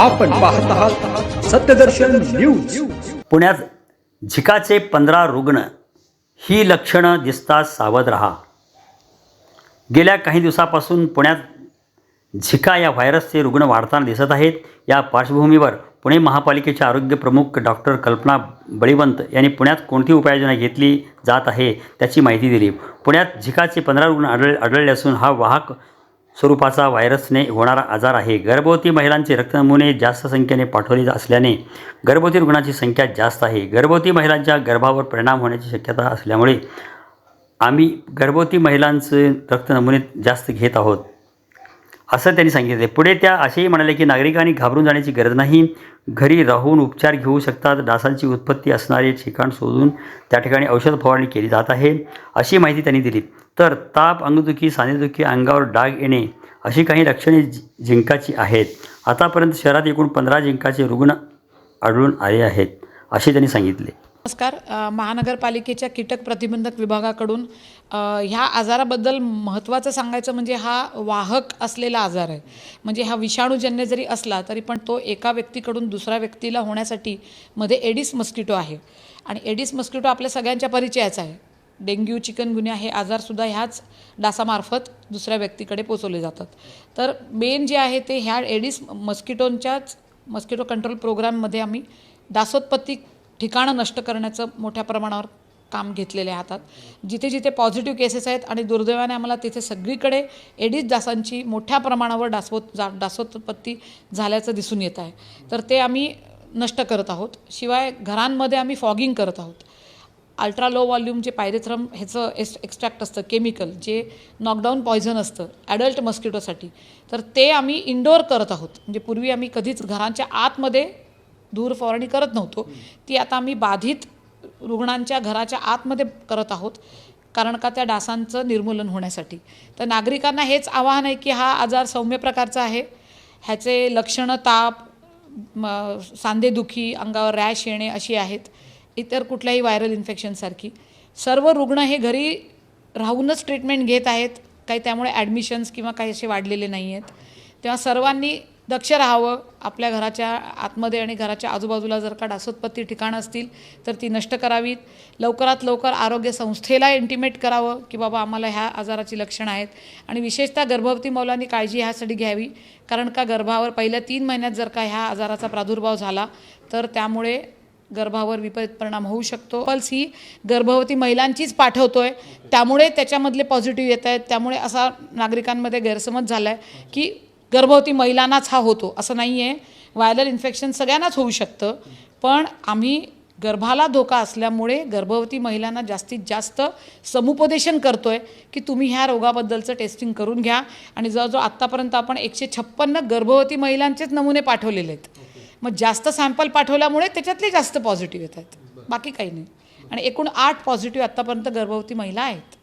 आपण पाहत आहात सत्यदर्शन न्यूज. पुण्यात झिकाचे पंधरा रुग्ण ही लक्षणं दिसता सावध रहा. गेल्या काही दिवसापासून पुण्यात झिका या व्हायरसचे रुग्ण वाढताना दिसत आहेत. या पार्श्वभूमीवर पुणे महापालिकेचे आरोग्य प्रमुख डॉक्टर कल्पना बळीवंत यांनी पुण्यात कोणती उपाययोजना घेतली जात आहे त्याची माहिती दिली. पुण्यात झिकाचे पंधरा रुग्ण आढळ आढळले असून हा वाहक स्वरूपाचा व्हायरसने होणारा आजार आहे. गर्भवती महिलांचे रक्तनमुने जास्त संख्येने पाठवले असल्याने गर्भवती रुग्णांची संख्या जास्त आहे. गर्भवती महिलांच्या गर्भावर परिणाम होण्याची शक्यता असल्यामुळे आम्ही गर्भवती महिलांचे रक्तनमुने जास्त घेत आहोत. असं त्यांनी सांगितले. पुढे त्या असेही म्हणाले की नागरिकांनी घाबरून जाण्याची गरज नाही. घरी राहून उपचार घेऊ शकतात. डासांची उत्पत्ती असणारे ठिकाण शोधून त्या ठिकाणी औषध फवारणी केली जात आहे अशी माहिती त्यांनी दिली. तर ताप अंगदुखी सांधेदुखी अंगावर डाग येणे अशी काही लक्षणे झि- झिंकाची आहेत. आतापर्यंत शहरात एकूण पंधरा झिंकाचे रुग्ण आढळून आले आहेत असे त्यांनी सांगितले. नमस्कार. महानगरपालिकेच्या कीटक प्रतिबंधक विभागाकडून ह्या आजाराबद्दल महत्त्वाचं सांगायचं म्हणजे हा वाहक असलेला आजार आहे. म्हणजे हा विषाणूजन्य जरी असला तरी पण तो एका व्यक्तीकडून दुसऱ्या व्यक्तीला होण्यासाठी मध्ये एडिस मस्किटो आहे. आणि एडिस मस्किटो आपल्या सगळ्यांच्या परिचयाचा आहे. डेंग्यू चिकनगुन्या हे आजारसुद्धा ह्याच डासामार्फत दुसऱ्या व्यक्तीकडे पोचवले जातात. तर मेन जे आहे ते ह्या एडिस मस्किटोंच्याच मस्किटो कंट्रोल प्रोग्राममध्ये आम्ही डासोत्पत्ती ठिकाणं नष्ट करण्याचं मोठ्या प्रमाणावर काम घेतलेले हातात. जिथे जिथे पॉझिटिव्ह केसेस आहेत आणि दुर्दैवाने आम्हाला तिथे सगळीकडे एडिस डासांची मोठ्या प्रमाणावर डासवत जा डासोत्पत्ती झाल्याचं दिसून येत आहे. तर ते आम्ही नष्ट करत आहोत. शिवाय घरांमध्ये आम्ही फॉगिंग करत आहोत. अल्ट्रा लो व्हॉल्यूमचे पायरेथ्रम ह्याचं एस एक्स्ट्रॅक्ट असतं केमिकल जे नॉकडाऊन पॉयझन असतं ॲडल्ट मस्किटोसाठी तर ते आम्ही इनडोअर करत आहोत. म्हणजे पूर्वी आम्ही कधीच घरांच्या आतमध्ये धूर फवारणी करत नव्हतो. ती आता आम्ही बाधित रुग्णांच्या घराच्या आतमध्ये करत आहोत कारण का त्या डासांचं निर्मूलन होण्यासाठी. तर नागरिकांना हेच आवाहन आहे की हा आजार सौम्य प्रकारचा आहे. ह्याचे लक्षणं ताप म, सांधेदुखी अंगावर रॅश येणे अशी आहेत. इतर कुठल्याही व्हायरल इन्फेक्शनसारखी सर्व रुग्ण हे घरी राहूनच ट्रीटमेंट घेत आहेत. काही त्यामुळे ॲडमिशन्स किंवा काही असे वाढलेले नाही आहेत. तेव्हा सर्वांनी दक्ष राहावं. आपल्या घराच्या आतमध्ये आणि घराच्या आजूबाजूला जर का डासोत्पत्ती ठिकाणं असतील तर ती नष्ट करावीत. लवकरात लवकर आरोग्य संस्थेला इंटिमेट करावं की बाबा आम्हाला ह्या आजाराची लक्षणं आहेत. आणि विशेषतः गर्भवती मौलांनी काळजी ह्यासाठी घ्यावी. कारण का गर्भावर पहिल्या तीन महिन्यात जर का ह्या आजाराचा प्रादुर्भाव झाला तर त्यामुळे गर्भावर विपरीत परिणाम होऊ शकतो. पल्स ही गर्भवती महिलांचीच पाठवतो आहे त्यामुळे त्याच्यामधले पॉझिटिव्ह येत आहेत. त्यामुळे असा नागरिकांमध्ये गैरसमज झाला आहे की गर्भवती महिलांनाच हा होतो. असं नाही आहे व्हायरल इन्फेक्शन सगळ्यांनाच होऊ शकतं. पण आम्ही गर्भाला धोका असल्यामुळे गर्भवती महिलांना जास्तीत जास्त समुपदेशन करतोय की तुम्ही ह्या रोगाबद्दलचं टेस्टिंग करून घ्या. आणि जवळजवळ आत्तापर्यंत आपण एकशे छप्पन्न गर्भवती महिलांचेच नमुने पाठवलेले आहेत. मग जास्त सॅम्पल पाठवल्यामुळे त्याच्यातले जास्त पॉझिटिव्ह येत आहेत. बाकी काही नाही. आणि एकूण आठ पॉझिटिव्ह आत्तापर्यंत गर्भवती महिला आहेत.